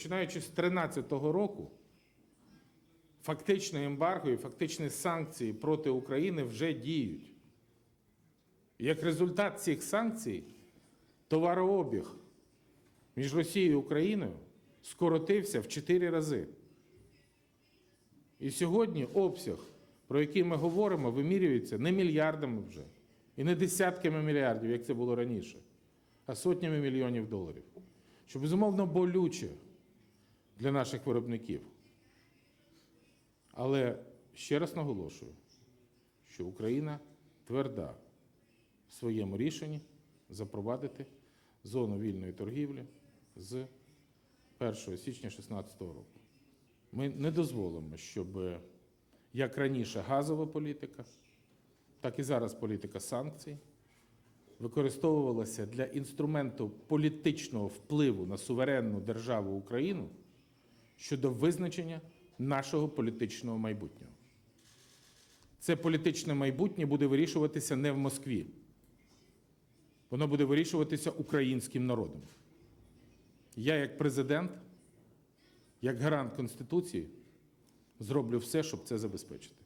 починаючи з 2013 року, фактичне ембарго і фактичні санкції проти України вже діють. Як результат цих санкцій, товарообіг між Росією і Україною скоротився в 4 рази. І сьогодні обсяг, про який ми говоримо, вимірюється не мільярдами вже, і не десятками мільярдів, як це було раніше, а сотнями мільйонів доларів. Що безумовно болюче для наших виробників. Але ще раз наголошую, що Україна тверда в своєму рішенні запровадити зону вільної торгівлі з 1 січня 2016 року. Ми не дозволимо, щоб як раніше газова політика, так і зараз політика санкцій використовувалася для інструменту політичного впливу на суверенну державу Україну щодо визначення нашого політичного майбутнього. Це політичне майбутнє буде вирішуватися не в Москві. Воно буде вирішуватися українським народом. Я, як президент, як гарант Конституції, зроблю все, щоб це забезпечити.